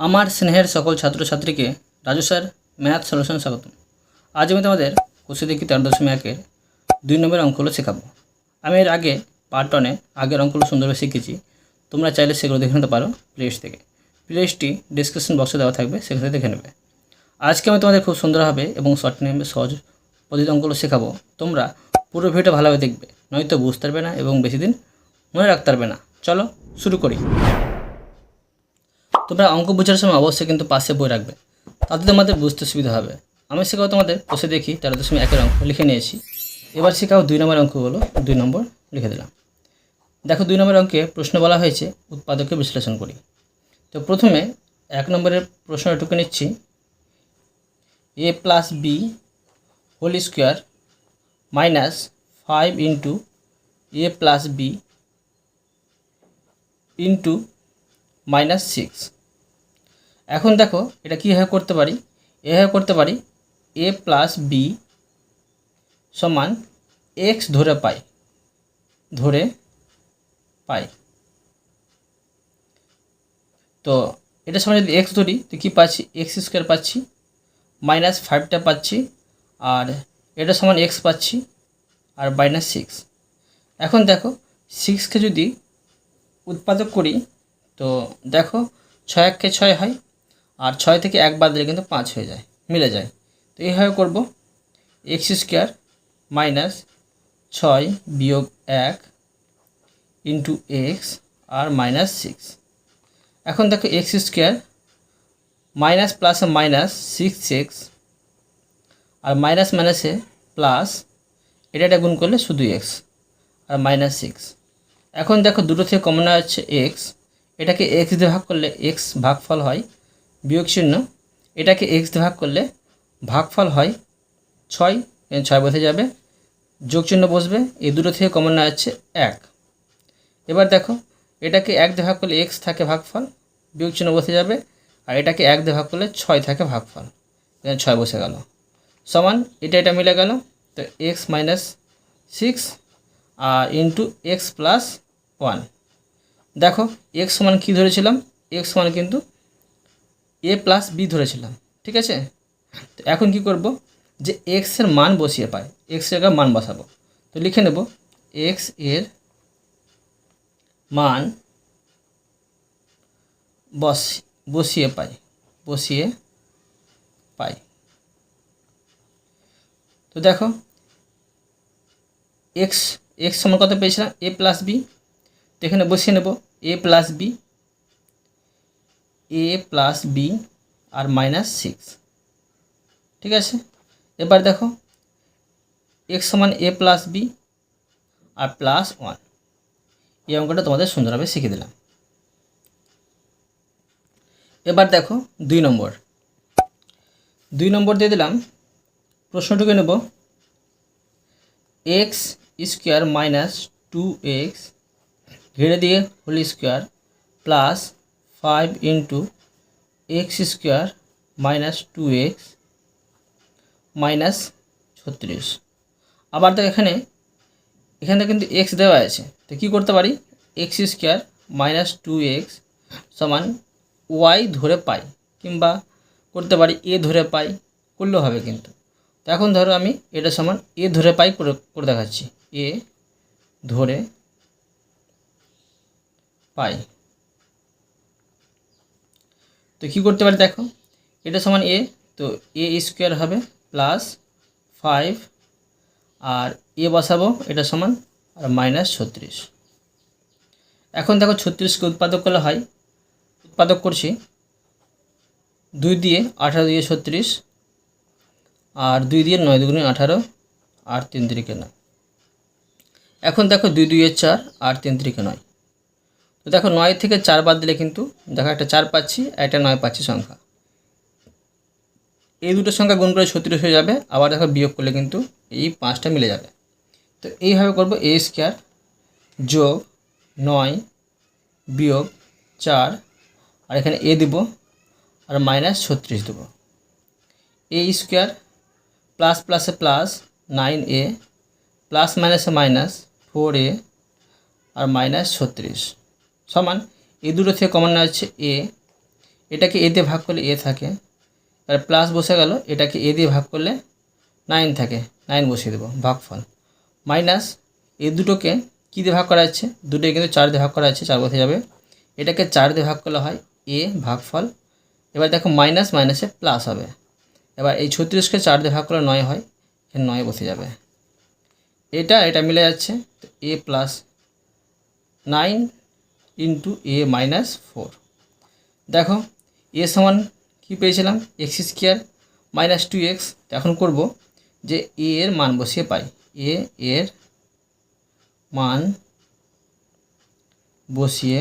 আমার স্নেহের সকল ছাত্রছাত্রীকে রাজু স্যার, ম্যাথ সলিউশন স্বাগত আজ আমি তোমাদের কোষে দেখি তেরো দশমিক একের দুই নম্বর অঙ্কগুলো শেখাবো। আমি এর আগে পার্ট ওয়ানে আগের অঙ্কগুলো সুন্দরভাবে শিখেছি। তোমরা চাইলে সেগুলো দেখে নিতে পারো প্লেলিস্ট থেকে। প্লেলিস্টটি ডিসক্রিপশন বক্সে দেওয়া থাকবে, সেখানে দেখে নেবে। আজকে আমি তোমাদের খুব সুন্দরভাবে এবং শর্ট নেমে সহজ পদ্ধতি অঙ্কগুলো শেখাবো। তোমরা পুরো ভিডিওটা ভালোভাবে দেখবে, নয়তো বুঝতে পারবে না এবং বেশি দিন মনে রাখতে পারবে না। চলো শুরু করি। তোমরা অঙ্ক বোঝার সময় অবশ্যই কিন্তু পাশে বই রাখবে। তাতে তোমাদের বুঝতে সুবিধা হবে। আমি শেখাও তোমাদের, বসে দেখি তেরো দশমিক একের অঙ্ক লিখে নিয়েছি। এবার শেখাও দুই নম্বর অঙ্কগুলো, দুই নম্বর লিখে দিলাম। দেখো দুই নম্বর অঙ্কে প্রশ্ন বলা হয়েছে উৎপাদকে বিশ্লেষণ করি। তো প্রথমে এক নম্বরের প্রশ্ন প্রশ্নটুকু নিচ্ছি। A plus B whole square minus five into A plus B into minus six. এখন দেখো, এটা কীভাবে করতে পারি? এভাবে করতে পারি এ প্লাস বি সমান এক্স ধরে পাই ধরে পাই। তো এটা সমান যদি এক্স ধরি, তো কী পাচ্ছি? এক্স স্কোয়ার পাচ্ছি মাইনাস ফাইভটা পাচ্ছি, আর এটা সমান এক্স পাচ্ছি, আর মাইনাস সিক্স এখন দেখো সিক্সকে যদি উৎপাদক করি, তো দেখো, ছয় এককে ছয় হয় আর ছয় থেকে এক বাদ দিলে কিন্তু পাঁচ হয়ে যায়, মিলে যায়। তো এইভাবে করব। এক্স স্কোয়ার মাইনাস ছয় বিয়োগ এক ইন্টু এক্স আর মাইনাস সিক্স। এখন দেখো X square minus plus minus six X আর মাইনাস মাইনাসে প্লাস এটা এটা গুণ করলে শুধু এক্স আর মাইনাস সিক্স। এখন দেখো দুটো থেকে কমন হচ্ছে এক্স। এটাকে এক্স দিয়ে ভাগ করলে এক্স ভাগফল হয় বিয়োগ চিহ্ন, এটাকে এক্স ভাগ করলে ভাগফল হয় ছয় ছয় বসে যাবে, যোগ চিহ্ন বসবে, এই দুটো থেকে কমন না হচ্ছে এক। এবার দেখো, এটাকে এক ভাগ করলে এক্স থাকে ভাগফল, বিয়োগ চিহ্ন বসে যাবে, আর এটাকে এক ভাগ করলে ছয় থাকে ভাগফল, এখানে ছয় বসে গেল। সমান, এটা এটা মিলে গেল, তো এক্স মাইনাস সিক্স আর ইন্টু এক্স প্লাস ওয়ান দেখো এক্স সমান কী ধরেছিলাম? এক্স সমান কিন্তু এ প্লাস বি ধরেছিলাম, ঠিক আছে? তো এখন কি করব? যে এক্সের মান বসিয়ে পাই এক্স জায়গায় মান বসাবো। তো লিখে নেব এক্সের মান বস, বসিয়ে পাই বসিয়ে পাই। তো দেখো এক্স এক্স সমান কত পেয়েছিলাম? এ প্লাস বি তো এখানে বসিয়ে নেব A plus B A plus B R minus six ঠিক আছে? এবার দেখো এক্স সমান এ প্লাস বি আর প্লাস ওয়ান এই অঙ্কটা তোমাদের সুন্দরভাবে শিখে দিলাম। এবার দেখো, দুই নম্বর। দুই নম্বর দিয়ে দিলাম, প্রশ্নটুকু নেব। X square minus two X ঘিরে দিয়ে whole square plus five into X square minus two X minus ছত্রিশ। আবার তো এখানে এখানে কিন্তু এক্স দেওয়া আছে। তো কী করতে পারি? X square minus two X সমান ওয়াই ধরে পাই, কিংবা করতে পারি এ ধরে পাই, করলেও হবে কিন্তু। তো এখন ধরো আমি এটা সমান এ ধরে পাই করে করে দেখাচ্ছি। এ ধরে পাই। তো কী করতে পারি দেখো, এটা সমান এ তো এ স্কোয়ার হবে প্লাস ফাইভ আর এ বসাবো, এটা সমান আর মাইনাস ছত্রিশ। এখন দেখো ছত্রিশকে উৎপাদক করলে হয়, উৎপাদক করছি দুই দিয়ে আঠারো দিয়ে ছত্রিশ, আর দুই দিয়ে নয় দুগুণে আঠারো, আর তিন তিরিকে নয়। এখন দেখো দুই দুইয়ে চার, আর তিন তিরিকে নয়। তো দেখো নয় থেকে চার বাদ দিলে কিন্তু দেখো একটা চার পাচ্ছি একটা নয় পাচ্ছি সংখ্যা। এই দুটো সংখ্যা গুণ করে ছত্রিশ হয়ে যাবে, আবার দেখো বিয়োগ করলে কিন্তু এই পাঁচটা মিলে যাবে। তো এইভাবে করব এ স্কোয়ার যোগ নয় বিয়োগ চার, আর এখানে এ দেবো আর মাইনাস ছত্রিশ দেবো। এ স্কোয়ার প্লাস প্লাসে প্লাস নাইন এ প্লাস মাইনাসে মাইনাস ফোর এ আর মাইনাস ছত্রিশ। সমান এই দুটো থেকে কমন হচ্ছে এ। এটাকে এ দিয়ে ভাগ করলে এ থাকে। আর প্লাস বসে গেল, এটাকে এ দিয়ে ভাগ করলে নাইন থাকে। নাইন বসিয়ে দেবো, ভাগফল। মাইনাস এই দুটোকে কী দিয়ে ভাগ করা যাচ্ছে দুটোই কিন্তু চার দিয়ে ভাগ করা যাচ্ছে চার বসে যাবে? এটাকে চার দিয়ে ভাগ করলে হয় এ ভাগফল। এবার দেখো মাইনাস মাইনাসে প্লাস হবে। এবার এই ছত্রিশকে চার দিয়ে ভাগ করলে নয় হয় নয় বসে যাবে। এটা এটা মিলে যাচ্ছে A plus nine into A minus four দেখো এ সমান কী পেয়েছিলাম? X square minus two X এখন করব যে এ এর মান বসিয়ে পাই। এ এর মান বসিয়ে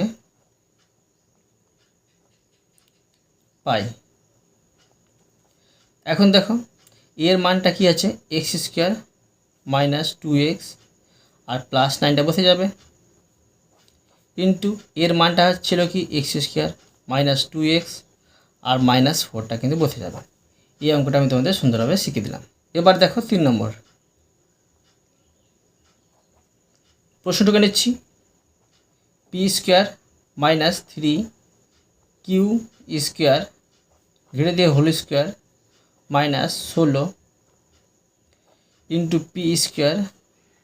পাই। এখন দেখো এর মানটা কি আছে? X square minus two X আর প্লাস নাইনটা বসে যাবে। ইন্টু এর মানটা ছিল কি X square minus two X আর মাইনাস ফোরটা কিন্তু বসে যাবে। এই অঙ্কটা আমি তোমাদের সুন্দরভাবে শিখিয়ে দিলাম। এবার দেখো তিন নম্বর। প্রশ্নটুকু নিচ্ছি। P square minus three Q square ঘিরে দিয়ে হোল স্কোয়ার মাইনাস ষোলো into P square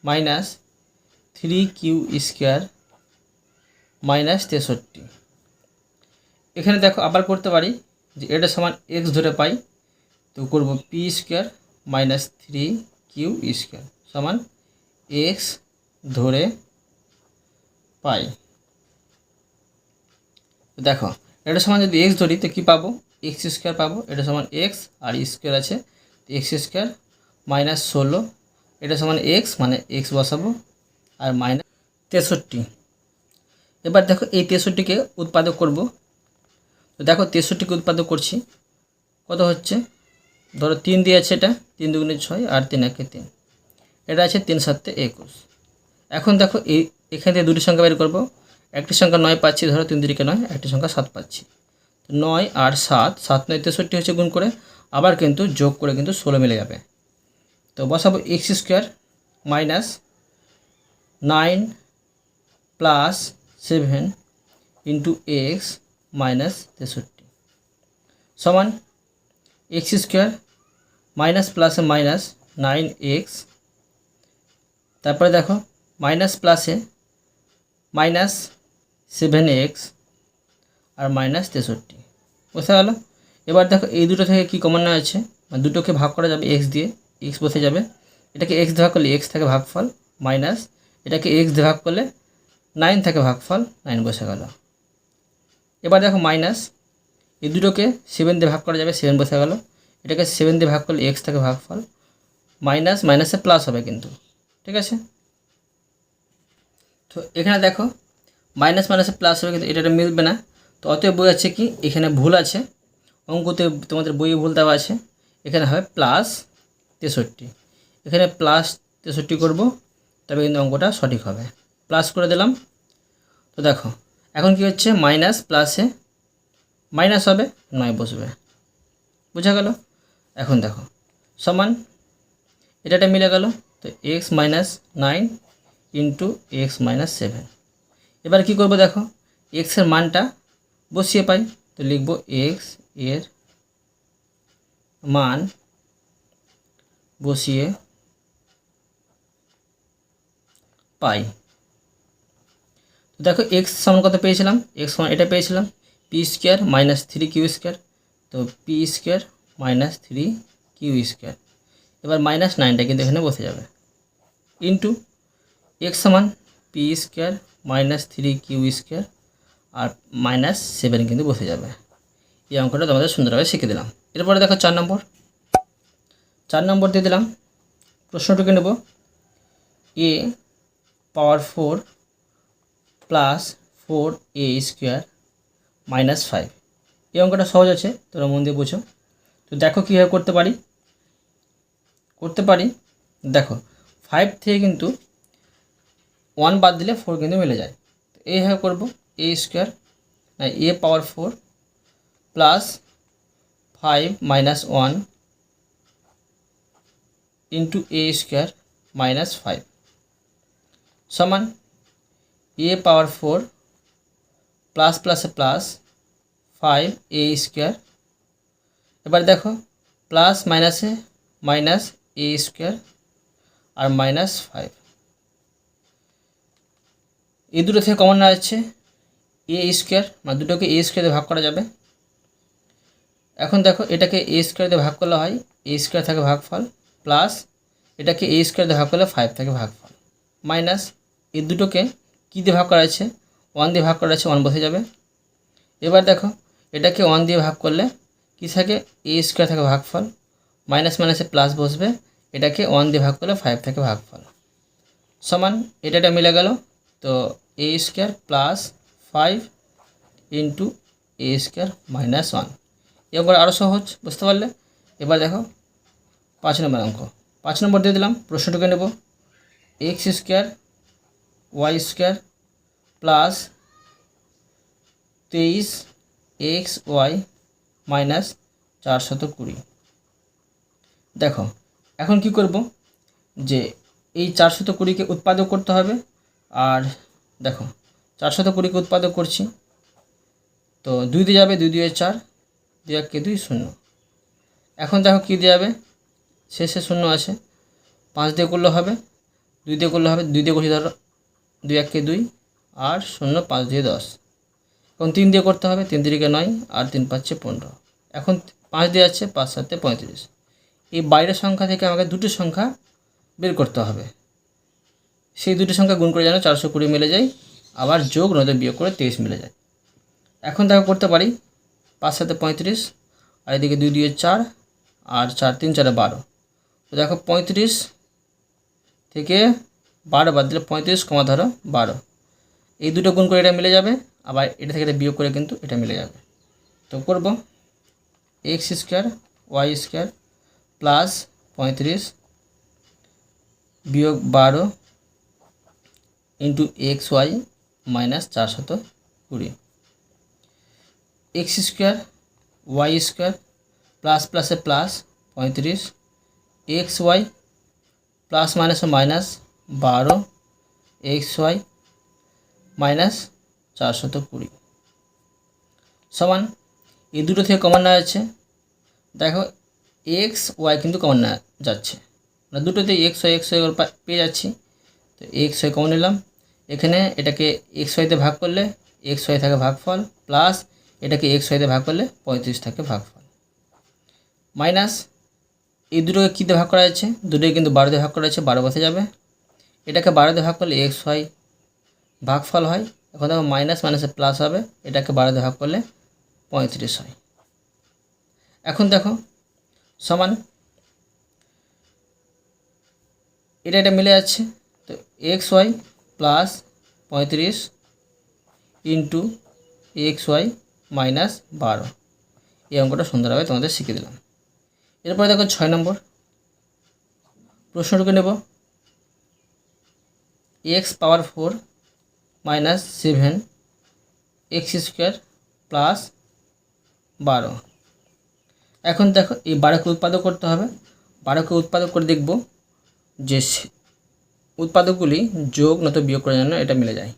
minus three Q square minus তেষট্টি। এখানে দেখো আবার করতে পারি যে এটা সমান এক্স ধরে পাই, তো করব P square minus three Q square সমান এক্স ধরে পাই। দেখো, এটা সমান যদি এক্স ধরি, তো কী পাবো? এক্স স্কোয়ার পাবো। এটা সমান এক্স আর স্কোয়ার আছে। এক্স স্কোয়ার মাইনাস ষোলো, এটা সমান এক্স মানে এক্স বসাবো। আর মাইনাস তেষট্টি। এবার দেখো এই তেষট্টিকে উৎপাদক করব। তো দেখো তেষট্টিকে উৎপাদক করছি। কত হচ্ছে? ধরো তিন দিয়ে আছে এটা, তিন দুগুণে ছয় আর তিন একে তিন। এটা আছে তিন সাতে একুশ। এখন দেখো এই, এখান থেকে দুটি সংখ্যা বের করব। একটি সংখ্যা নয় পাচ্ছি, ধরো তিন দিকে নয়, একটি সংখ্যা সাত পাচ্ছি। নয় আর সাত সাত নয় তেষট্টি হচ্ছে গুণ করে, আবার কিন্তু যোগ করে কিন্তু ষোলো মিলে যাবে। তো বসাবো X square minus nine plus seven into X minus তেষট্টি। সমান এক্স স্কোয়ার মাইনাস প্লাসে মাইনাস নাইন এক্স। তারপরে দেখো, মাইনাস প্লাসে মাইনাস সেভেন এক্স আর মাইনাস তেষট্টি। বুঝতে গেলো এবার দেখো, এই দুটো থেকে কী কমন নেওয়া মানে দুটোকে ভাগ করা যাবে এক্স দিয়ে, এক্স বসে যাবে। এটাকে এক্স ভাগ করলে এক্স থেকে ভাগফল মাইনাস, এটাকে এক্স ভাগ করলে নাইন থেকে ভাগফল নাইন বসে গেল। এবার দেখো মাইনাস এই দুটোকে সেভেন দিয়ে ভাগ করা যাবে সেভেন বসে গেল। এটাকে সেভেন দিয়ে ভাগ করলে এক্স থেকে ভাগফল মাইনাস মাইনাসে প্লাস হবে কিন্তু, ঠিক আছে? তো এখানে দেখো মাইনাস মাইনাসে প্লাস হবে কিন্তু এটা মিলবে না। তো অতএব বোঝাচ্ছে কি, এখানে ভুল আছে। অঙ্কতে তোমাদের বইয়ে ভুল দেওয়া আছে। এখানে হবে প্লাস তেষট্টি। এখানে প্লাস তেষট্টি করব, তবে কিন্তু অঙ্কটা সঠিক হবে। প্লাস করে দিলাম। তো দেখো, এখন কি হচ্ছে? মাইনাস প্লাসে মাইনাস হবে, নয় বসবে। বোঝা গেল? এখন দেখো, সমান এটা মিলে গেল, তো X minus nine into X minus seven এবার কী করব দেখো? এক্সের মানটা বসিয়ে পাই, তো লিখব এক্সের মান বসিয়ে পাই। দেখো এক্স সমান কত পেয়েছিলাম? এক্স সমান এটা পেয়েছিলাম। P square minus three Q square তো P square minus three Q square এবার মাইনাস নাইনটা কিন্তু এখানে বসে যাবে। ইন্টু এক্স সমান P square minus three Q square আর মাইনাস সেভেন কিন্তু বসে যাবে। এই অঙ্কটা তোমাদের সুন্দরভাবে শিখে দিলাম। এরপরে দেখো চার নম্বর। চার নম্বর দিয়ে দিলাম। প্রশ্নটুকু নেব। A power four plus four A square minus five এই অঙ্কটা সহজ আছে, তোমরা মন দিয়ে বুঝো। তো দেখো কীভাবে করতে পারি। করতে পারি, দেখো ফাইভ থেকে কিন্তু ওয়ান বাদ দিলে ফোর কিন্তু মিলে যায়। তো এইভাবে করব A square A power four plus five minus one into A square minus five সমান এ পাওয়ার ফোর প্লাস প্লাসে প্লাস ফাইভ এ স্কোয়ার এবার দেখো প্লাস মাইনাসে মাইনাস এ স্কোয়ার আর মাইনাস ফাইভ এই দুটো থেকে কমন নেওয়া যাচ্ছে এ স্কোয়ার মানে দুটোকে এ স্কোয়ার ভাগ করা যাবে। এখন দেখো, এটাকে এ স্কোয়ার দিয়ে ভাগ করলে হয় এ স্কোয়ার থাকে ভাগফল প্লাস এটাকে এ স্কোয়ার ভাগ করলে ফাইভ থাকে ভাগফল। মাইনাস এই দুটোকে কী দিয়ে ভাগ করা আছে? ওয়ান দিয়ে ভাগ করা আছে ওয়ান বসে যাবে। এবার দেখো, এটাকে ওয়ান দিয়ে ভাগ করলে কী থাকে? এ স্কোয়ার থাকে ভাগফল। মাইনাস মাইনাসে প্লাস বসবে, এটাকে ওয়ান দিয়ে ভাগ করলে ফাইভ থাকে ভাগফল। সমান এটা এটা মিলে গেল। তো A square plus five into A square minus one এবার আরও সহজ, বুঝতে পারলে? এবার দেখো, পাঁচ নম্বর অঙ্ক। পাঁচ নম্বর দিয়ে দিলাম, প্রশ্নটুকে নেব। X square Y square plus তেইশ এক্স ওয়াই মাইনাস চারশত কুড়ি। দেখো, এখন কি করব? যে এই চারশত কুড়িকে উৎপাদক করতে হবে। আর দেখো চারশত কুড়িকে উৎপাদক করছি। তো দুই দিয়ে যাবে দুই দিয়ে চার, দুই এককে দুই শূন্য। এখন দেখো কী দিয়ে যাবে? শেষে শূন্য আছে পাঁচ দিয়ে করলে হবে, দুই দিয়ে করলে হবে, দুই দিয়ে করছি ধরো দুই এককে দুই আর শূন্য পাঁচ দিয়ে দশ। এখন তিন দিয়ে করতে হবে, তিন তিরিকে নয় আর তিন পাঁচে পনেরো। এখন পাঁচ দিয়ে আছে পাঁচ সাতে পঁয়ত্রিশ। এই বাইরের সংখ্যা থেকে আমাকে দুটো সংখ্যা বের করতে হবে। সেই দুটো সংখ্যা গুণ করে যেন চারশো কুড়ি মিলে যায়, আবার যোগ নয়তো বিয়োগ করে তেইশ মিলে যায়। এখন দেখো করতে পারি, পাঁচ সাথে পঁয়ত্রিশ আর এদিকে দুই দুই চার আর চার তিন চারে বারো। দেখো পঁয়ত্রিশ থেকে বারো বাদ দিলে পঁয়ত্রিশ কমা ধরো বারো। এই দুটো গুণ করে এটা মিলে যাবে, আবার এটা থেকে এটা বিয়োগ করে কিন্তু এটা মিলে যাবে। তো করব X square Y square plus পঁয়ত্রিশ বিয়োগ বারো ইন্টু এক্স ওয়াই মাইনাস চারশত কুড়ি। X square Y square plus প্লাসে প্লাস পঁয়ত্রিশ এক্স ওয়াই প্লাস মাইনাসে মাইনাস বারো, এক্স ওয়াই মাইনাস চারশত কুড়ি। সমান, এই দুটো থেকে কমন নেওয়া যাচ্ছে। দেখো, এক্স ওয়াই কিন্তু কমন নেওয়া যাচ্ছে। মানে দুটোতে এক্স ওয়াই এক্স ওয়াই পেয়ে যাচ্ছি। তো এক্স ওয়াই কমন নিলাম। এখানে এটাকে এক্স ওয়াইতে ভাগ করলে এক্স ওয়াই থাকে ভাগফল, প্লাস এটাকে এক্স ওয়াইতে ভাগ করলে পঁয়ত্রিশ থাকে ভাগফল। মাইনাস, এই দুটোকে কীতে ভাগ করা যাচ্ছে? দুটোকে কিন্তু বারোতে ভাগ করা যাচ্ছে, বারো বসে যাবে। এটাকে বারোতে ভাগ করলে এক্স ওয়াই ভাগফল হয়, এখন দেখো মাইনাস মাইনাসে প্লাস হবে, এটাকে বারোতে ভাগ করলে পঁয়ত্রিশ হয়। এখন দেখো, সমান, এটা এটা মিলে যাচ্ছে, তো এক্স ওয়াই প্লাস পঁয়ত্রিশ ইন্টু এক্স ওয়াই মাইনাস বারো। এই অঙ্কটা সুন্দরভাবে তোমাদের শিখে দিলাম। এরপরে দেখো ছয় নম্বর, প্রশ্নটুকু নেব। X power four minus seven X square plus বারো। এখন দেখো, এই বারোকে উৎপাদক করতে হবে। বারোকে উৎপাদক করে দেখব যে উৎপাদকগুলি যোগ নয়তো বিয়োগ করার জন্য এটা মিলে যায়।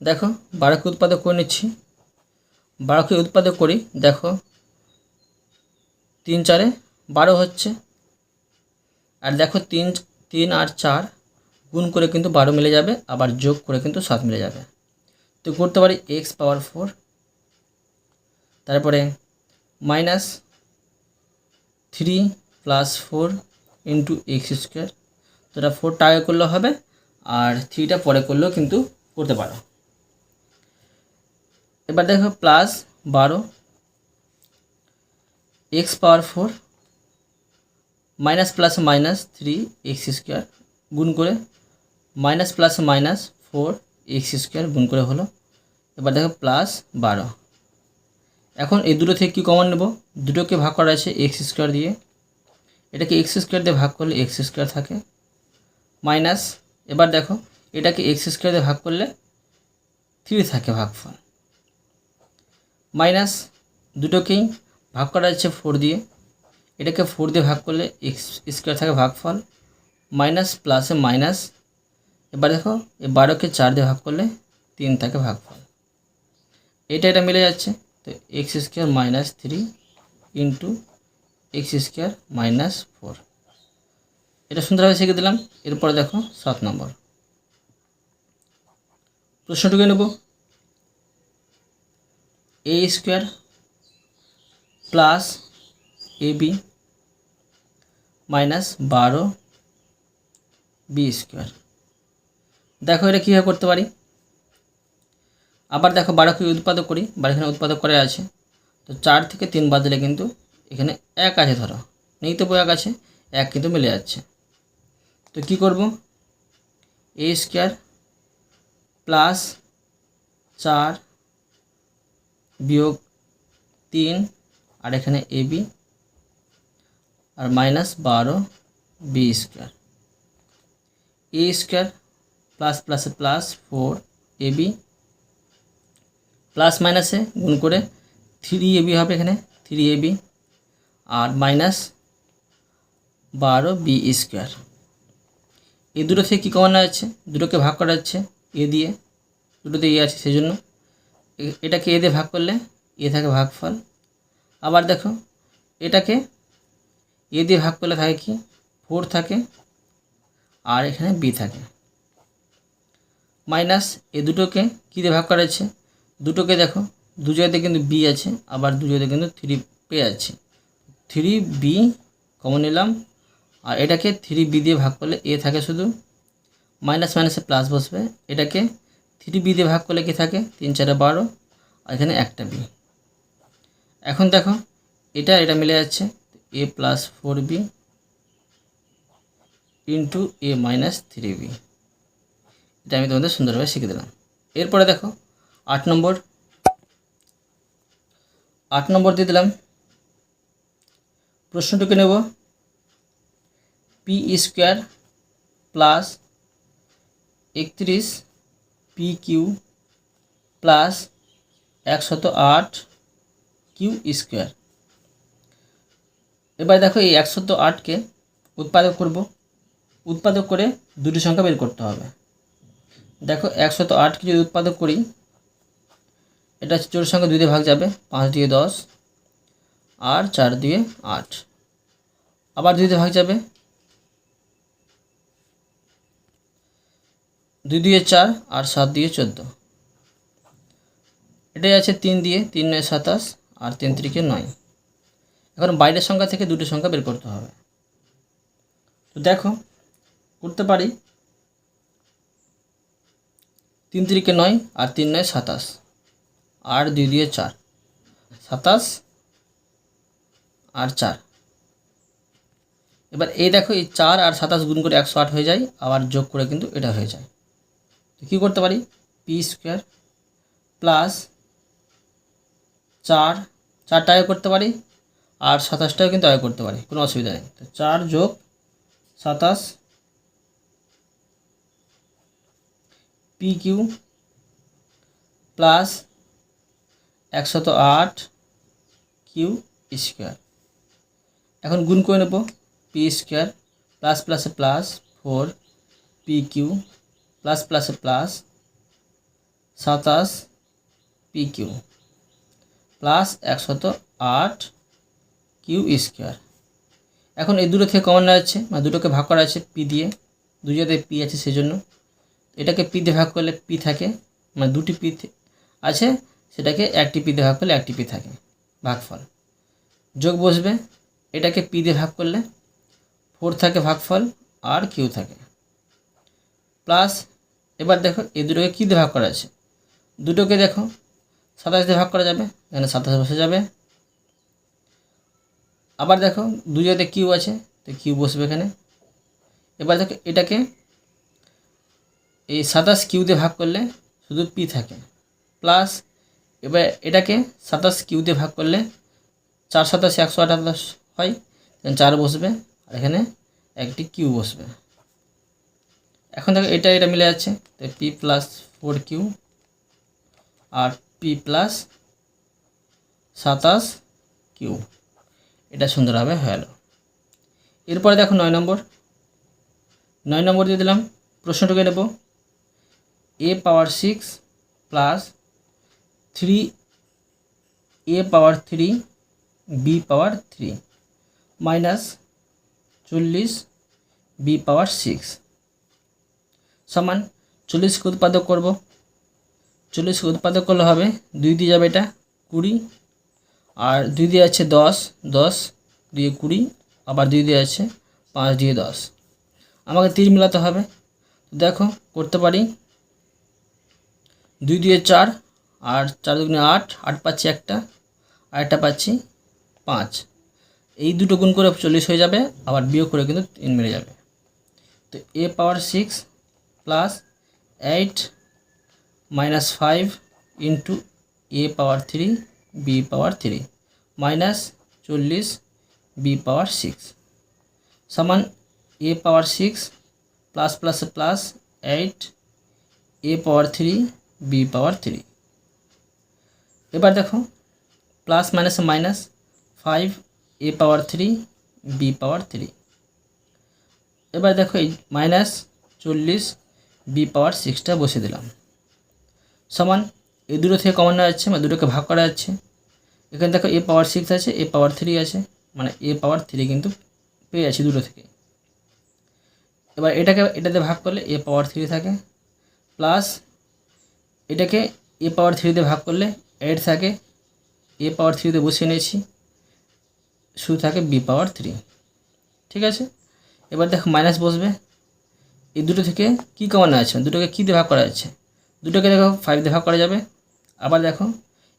দেখো, বারোকে উৎপাদক করে নিচ্ছি। বারোকে উৎপাদক করি, দেখো, তিন চারে বারো হচ্ছে। আর দেখো, তিন তিন আর চার গুণ করে কিন্তু বারো মিলে যাবে, আবার যোগ করে কিন্তু সাত মিলে যাবে। তো করতে পারি এক্স পাওয়ার ফোর তারপরে minus three plus four into X square তো এটা ফোরটা আগে করলেও হবে, আর থ্রিটা পরে করলেও কিন্তু করতে পারো। এবার দেখো প্লাস বারো X power four minus plus minus three X square গুণ করে minus plus minus four X square গুণ করে হলো। এবার দেখো প্লাস বারো। এখন এই দুটো থেকে কী কমন নেব? দুটোকে ভাগ করা আছে এক্স স্কোয়ার দিয়ে। এটাকে এক্স স্কোয়ার দিয়ে ভাগ করলে এক্স স্কোয়ার থাকে। মাইনাস এবার দেখো, এটাকে এক্স স্কোয়ার দিয়ে ভাগ করলে থ্রি থাকে ভাগফল। মাইনাস দুটোকেই ভাগ করা যাচ্ছে ফোর দিয়ে। এটাকে ফোর দিয়ে ভাগ করলে এক্স স্কোয়ার থাকে ভাগফল। মাইনাস প্লাসে মাইনাস এবার দেখো, এই বারোকে চার দিয়ে ভাগ করলে তিন থাকে ভাগফল এটা এটা মিলে যাচ্ছে। তো X square minus three into X square minus four এটা সুন্দরভাবে শিখে দিলাম। এরপরে দেখো, সাত নম্বর। প্রশ্নটুকু নেব। A square plus A B minus বারো বি স্কোয়ার। দেখো এটা কীভাবে করতে পারি? আবার দেখো বারোকে উৎপাদক করি, বারো এখানে উৎপাদক করে আছে। তো চার থেকে তিন বাদ দিলে কিন্তু এখানে এক আছে ধরো। নেই তো এক আছে, এক কিন্তু মিলে যাচ্ছে। তো কি করব? এ স্কোয়ার প্লাস চার বিয়োগ তিন, আর এখানে এ বি, আর মাইনাস বারো B square. A square plus প্লাসে plus four A B plus মাইনাসে গুণ করে থ্রি এ বি হবে এখানে থ্রি এ বি আর মাইনাস বারো বি স্কোয়ার এই দুটো থেকে কী কমানো যাচ্ছে? দুটোকে ভাগ করা যাচ্ছে এ দিয়ে। দুটোতে এ আছে সেই জন্য এটাকে এ দিয়ে ভাগ করলে এ থাকে ভাগফল। আবার দেখো, এটাকে এ দিয়ে ভাগ করলে থাকে কি? ফোর থাকে। আর এখানে বি থাকে। মাইনাস এ দুটোকে কী দিয়ে ভাগ করা যাচ্ছে দুটোকে দেখো, দু জায়গাতে কিন্তু বি আছে, আবার দু জায়গাতে কিন্তু থ্রি পে আছে। থ্রি বি কমন নিলাম, আর এটাকে থ্রি বি দিয়ে ভাগ করলে এ থাকে শুধু। মাইনাস মাইনাসে প্লাস বসবে, এটাকে থ্রি বি দিয়ে ভাগ করলে কি থাকে? তিন, চারে বারো, আর এখানে একটা বি এখন দেখো, এটা এটা মিলে যাচ্ছে A plus four B into A minus three B এটা আমি তোমাদের সুন্দরভাবে শিখে দিলাম। এরপরে দেখো, আট নম্বর। আট নম্বর দিয়ে দিলাম। প্রশ্নটুকু নেব। পি স্কোয়ার প্লাস একত্রিশ পি কিউ প্লাস একশত আট কিউ স্কোয়ার এবার দেখো এই একশত আটকে উৎপাদক করব। উৎপাদক করে দুটি সংখ্যা বের করতে হবে। দেখো, একশত আটকে যদি উৎপাদক করি, এটা জোর সংখ্যা দুই দিয়ে ভাগ যাবে, পাঁচ দিয়ে দশ, আর চার দিয়ে আট। আবার দুই দিয়ে ভাগ যাবে, দুই দিয়ে চার আর সাত দিয়ে চোদ্দ। এটাই আছে তিন দিয়ে তিন নয় সাতাশ আর তিন তিরিকে নয়। এখন বাইরের সংখ্যা থেকে দুটো সংখ্যা বের করতে হবে। তো দেখো করতে পারি। তিন তিরিকে নয় আর তিন নয় সাতাশ। আর দুই দিয়ে চার। সাতাশ আর চার। এবার এই দেখো, এই চার আর সাতাশ গুণ করে একশো আট হয়ে যায়, আবার যোগ করে কিন্তু এটা হয়ে যায়। তো কী করতে পারি? পি স্কোয়ার প্লাস চার চারটা আয় করতে পারি, আর সাতাশটাও কিন্তু আয় করতে পারি, কোনো অসুবিধা নেই। তো চার যোগ সাতাশ পি প্লাস একশত আট কিউ স্কোয়ার এখন গুণ করে নেব পি স্কোয়ার প্লাস প্লাসে plus four P Q plus প্লাসে প্লাস সাতাশ পি কিউ প্লাস একশত আট কিউ স্কোয়ার এখন এই দুটো থেকে কমন যাচ্ছে মানে দুটোকে ভাগ করা আছে পি দিয়ে দু জায়গায় পি আছে সেই জন্য এটাকে পি দিয়ে ভাগ করলে পি থাকে মানে দুটি পি আছে, সেটাকে একটি পি দিয়ে ভাগ করলে একটি পি থাকে, ভাগফল। যোগ বসবে, এটাকে পি দিয়ে ভাগ করলে ফোর থাকে ভাগফল আর কিউ থাকে। প্লাস, এবার দেখো এই দুটোকে কী দিয়ে ভাগ করা আছে? দুটোকে দেখো, সাতাশ দিয়ে ভাগ করা যাবে, এখানে সাতাশ বসে যাবে। আবার দেখো দু জায়গাতে কিউ আছে, তো কিউ বসবে এখানে। এবার দেখো এটাকে এই সাতাশ কিউ দিয়ে ভাগ করলে শুধু পি থাকে। প্লাস এবার এটাকে সাতাশ কিউ দিয়ে ভাগ করলে চার সাতাশ একশো আঠাশ হয় চার বসবে, আর এখানে একটি কিউ বসবে। এখন দেখো এটা এটা মিলে যাচ্ছে, তো পি প্লাস ফোর কিউ, আর পি প্লাস সাতাশ কিউ। এটা সুন্দরভাবে হয়ে গেল। এরপরে দেখো নয় নম্বর। নয় নম্বর দিয়ে দিলাম, প্রশ্নটুকু নেব। A power six plus three A power three B power three minus চল্লিশ বি পাওয়ার সিক্স সমান চল্লিশকে উৎপাদক করব। চল্লিশকে উৎপাদক করলে হবে দুই দিয়ে যাবে এটা কুড়ি, আর দুই দিয়ে আছে দশ দশ দিয়ে কুড়ি, আবার দুই দিয়ে আছে পাঁচ দিয়ে দশ। আমাকে তীর মেলাতে হবে। দেখো, করতে পারি। দুই দিয়ে চার, আর চার দুগুণে আট আট পাচ্ছি একটা, আর একটা পাচ্ছি পাঁচ। এই দুটো গুণ করে চল্লিশ হয়ে যাবে, আবার বিয়োগ করে কিন্তু তিন মিলে যাবে। তো A power six plus eight minus five into A power three, B power three, minus চল্লিশ, বি পাওয়ার সিক্স। সমান A power six plus plus plus eight, A power three B power three. এবার দেখো, plus minus minus five, A power three, B power three. এবার দেখো এই minus চল্লিশ, B পাওয়ার সিক্সটা বসে দিলাম। সমান এই দুটো থেকে কমন যাচ্ছে মানে দুটোকে ভাগ করা যাচ্ছে। এখানে দেখো এ পাওয়ার সিক্স আছে, এ পাওয়ার থ্রি আছে মানে এ পাওয়ার থ্রি কিন্তু পেয়ে যাচ্ছি দুটো থেকে। এবার এটাকে, এটাতে ভাগ করলে এ পাওয়ার থ্রি থাকে, প্লাস এটাকে এ পাওয়ার থ্রিতে ভাগ করলে এইট থাকে, এ পাওয়ার থ্রিতে বসিয়ে নিয়েছি, শুধু থাকে বি পাওয়ার থ্রি ঠিক আছে? এবার দেখো মাইনাস বসবে, এই দুটো থেকে কী কমানো আছে? দুটোকে কী দিয়ে ভাগ করা যাচ্ছে? দুটোকে দেখো ফাইভ দিয়ে ভাগ করা যাবে, আবার দেখো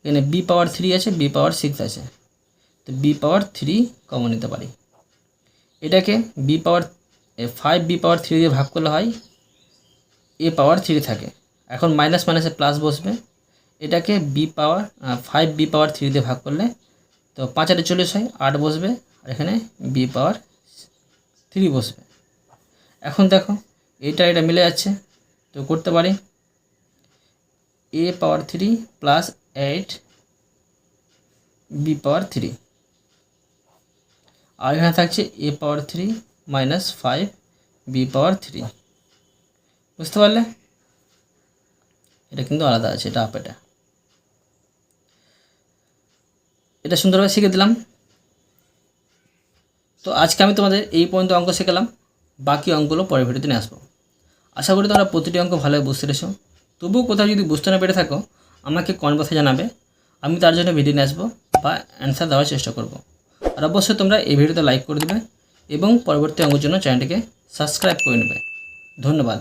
এখানে বি পাওয়ার থ্রি আছে বি পাওয়ার সিক্স আছে, তো বি পাওয়ার থ্রি কমন নিতে পারি। এটাকে B power five B power three দিয়ে ভাগ করলে হয় এ পাওয়ার থ্রি থাকে। এখন মাইনাস মাইনাসে প্লাস বসবে। এটাকে B power five B power three দিয়ে ভাগ করলে তো পাঁচ আটে চল্লিশ হয়, আট বসবে, আর এখানে বি পাওয়ার থ্রি বসবে। এখন দেখো এটা এটা মিলে যাচ্ছে, তো করতে পারি। A power three plus eight B power three আর এখানে থাকছে A power three minus five B power three বুঝতে পারলে? এটা কিন্তু আলাদা আছে, এটা আপ এটা। এটা সুন্দরভাবে শিখে দিলাম। তো আজকে আমি তোমাদের এই পর্যন্ত অঙ্ক শেখালাম, বাকি অঙ্কগুলো পরের ভিডিওতে নিয়ে আসব। আশা করি তোমরা প্রতিটি অঙ্ক ভালোভাবে বুঝতে পেরেছ। তবুও কোথাও যদি বুঝতে না পেরে থাকো, আমাকে বক্সে জানাবে। আমি তার জন্য ভিডিও নিয়ে আসব বা অ্যান্সার দেওয়ার চেষ্টা করব। আর অবশ্যই তোমরা এই ভিডিওতে লাইক করে দেবে এবং পরবর্তী অঙ্কের জন্য চ্যানেলটিকে সাবস্ক্রাইব করে নেবে। ধন্যবাদ।